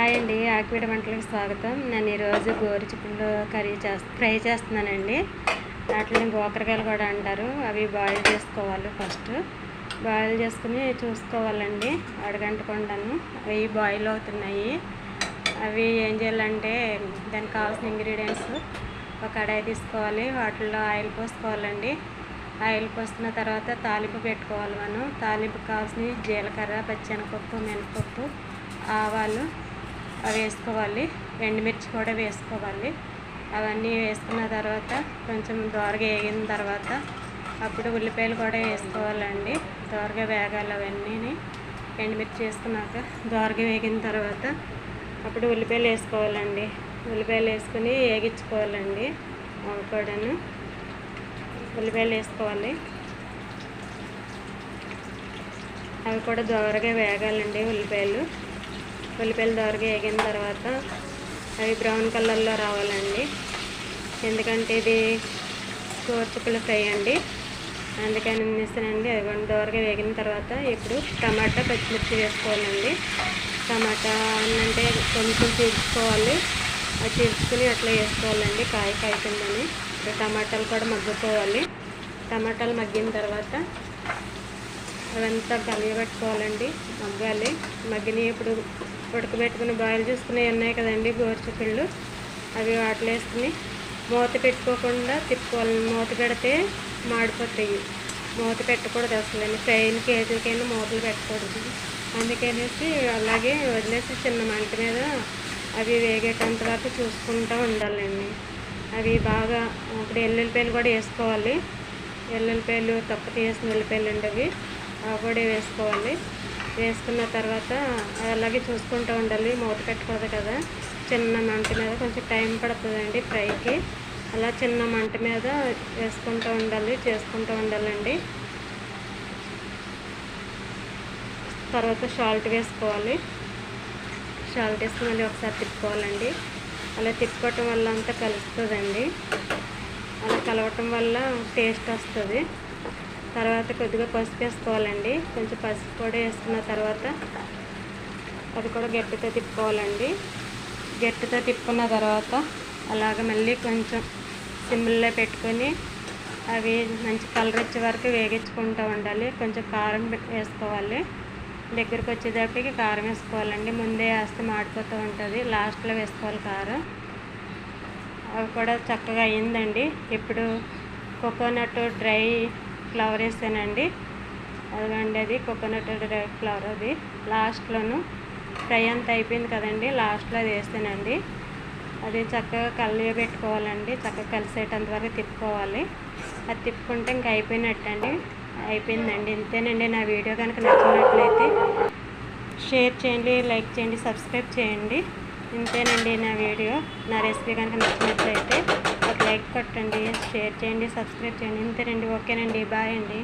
Hi అండి ఆక్విడ వంటలకు స్వాగతం. నేను ఈరోజు గోరు చిక్కుళ్ళు కర్రీ చేస్తా ఫ్రై చేస్తున్నానండి. వాటిని గోకరకాయలు కూడా అంటారు. అవి బాయిల్ చేసుకోవాలి ఫస్ట్. బాయిల్ చేసుకుని చూసుకోవాలండి. అడగంటకుండాను అవి బాయిల్ అవుతున్నాయి. అవి ఏం చేయాలంటే దానికి కావాల్సిన ఇంగ్రీడియంట్స్ ఒక కడాయి తీసుకోవాలి. వాటిల్లో ఆయిల్ పోసుకోవాలండి. ఆయిల్ పోసిన తర్వాత తాలింపు పెట్టుకోవాలి మనం. తాలింపు కావాల్సిన జీలకర్ర పచ్చెనపప్పు మినపప్పు ఆవాలు వేసుకోవాలి. ఎండుమిర్చి కూడా వేసుకోవాలి. అవన్నీ వేసుకున్న తర్వాత కొంచెం దోరగా వేగిన తర్వాత అప్పుడు ఉల్లిపాయలు కూడా వేసుకోవాలండి. దోరగా వేగాలి అవన్నీ ఎండుమిర్చి వేసుకున్నాక దోరగా వేగిన తర్వాత అప్పుడు ఉల్లిపాయలు వేసుకోవాలండి. ఉల్లిపాయలు వేసుకుని వేగించుకోవాలండి అవి కూడాను ఉల్లిపాయలు వేసుకోవాలి. అవి కూడా దోరగా వేగాలండి ఉల్లిపాయలు. ఉల్లిపాయలు దోరగా వేగిన తర్వాత అవి బ్రౌన్ కలర్లో రావాలండి. ఎందుకంటే ఇది కూర్చుకుల ఫ్రై అండి. అందుకని ఇస్తానండి అవి కొన్ని దోరగా వేగిన తర్వాత ఇప్పుడు టమాటా పచ్చిమిర్చి వేసుకోవాలండి. టమాటా అంటే కొంచెం చీల్చుకోవాలి అది చీల్చుకుని అట్లా వేసుకోవాలండి కాయ కాయ ఇప్పుడు టమాటాలు కూడా మగ్గుకోవాలి టమాటాలు మగ్గిన తర్వాత అవంతా కలియబెట్టుకోవాలండి. మగ్గాలి. మగ్గిని ఇప్పుడు ఉడకబెట్టుకుని బాయిల్ చేసుకుని ఉన్నాయి కదండి గోరుచిక్కుళ్ళు. అవి వాటిలో వేసుకుని మూత పెట్టుకోకుండా తిప్పుకోవాలి. మూత పెడితే మాడిపోతాయి. మూత పెట్టకూడదు అసలు ఫ్రైలు కేజీలకైనా మూతలు పెట్టకూడదు. అందుకనేసి అలాగే వదిలేసి చిన్న మంట మీద అవి వేగేటంత వరకు చూసుకుంటూ ఉండాలండి. అవి బాగా ఇప్పుడు ఎల్లుల్లిపాయలు కూడా వేసుకోవాలి. ఎల్లుల్లిపాయలు తప్ప తీసిన ఉల్లిపాయలు అండి అవి కూడా వేసుకోవాలి. వేసుకున్న తర్వాత అలాగే చూసుకుంటూ ఉండాలి. మూత పెట్టకూడదు కదా. చిన్న మంట మీద కొంచెం టైం పడుతుందండి ఫ్రైకి. అలా చిన్న మంట మీద వేసుకుంటూ ఉండాలి చేసుకుంటూ ఉండాలండి. తర్వాత సాల్ట్ వేసుకోవాలి. సాల్ట్ వేసుకుని మళ్ళీ ఒకసారి తిప్పుకోవాలండి. అలా తిప్పుకోవటం వల్ల అంతా కలుస్తుందండి. అలా కలవటం వల్ల టేస్ట్ వస్తుంది. తర్వాత కొద్దిగా పసుపు వేసుకోవాలండి. కొంచెం పసుపు కూడా వేసుకున్న తర్వాత అది కూడా గట్టితో తిప్పుకోవాలండి. గట్టితో తిప్పుకున్న తర్వాత అలాగ మళ్ళీ కొంచెం సిమ్లో పెట్టుకొని అవి మంచి కలర్ వచ్చే వరకు వేగించుకుంటూ ఉండాలి. కొంచెం కారం వేసుకోవాలి. దగ్గరికి వచ్చేటప్పటికి కారం వేసుకోవాలండి. ముందే వేస్తే మాడిపోతూ ఉంటుంది. లాస్ట్లో వేసుకోవాలి కారం. అవి కూడా చక్కగా అయ్యిందండి ఇప్పుడు కోకోనట్ డ్రై ఫ్లవర్ వేసానండి అదిగండి అది కోకోనట్ డ్రై ఫ్లవర్ అది. లాస్ట్లోను ఫ్రై అంతా అయిపోయింది కదండి లాస్ట్లో అది వేసానండి అది చక్కగా కలిగి పెట్టుకోవాలండి చక్కగా కలిసేటంత వరకు తిప్పుకోవాలి. అది తిప్పుకుంటే ఇంకా అయిపోయినట్టండి అయిపోయిందండి. ఇంతేనండి నా వీడియో కనుక నచ్చినట్లయితే షేర్ చేయండి లైక్ చేయండి సబ్స్క్రైబ్ చేయండి. ఇంతేనండి నా వీడియో. నా రెసిపీ కనుక నచ్చినట్లయితే కొట్టండి షేర్ చేయండి సబ్స్క్రైబ్ చేయండి. ఇంతేనండి ఓకేనండి. బాయ్ అండి.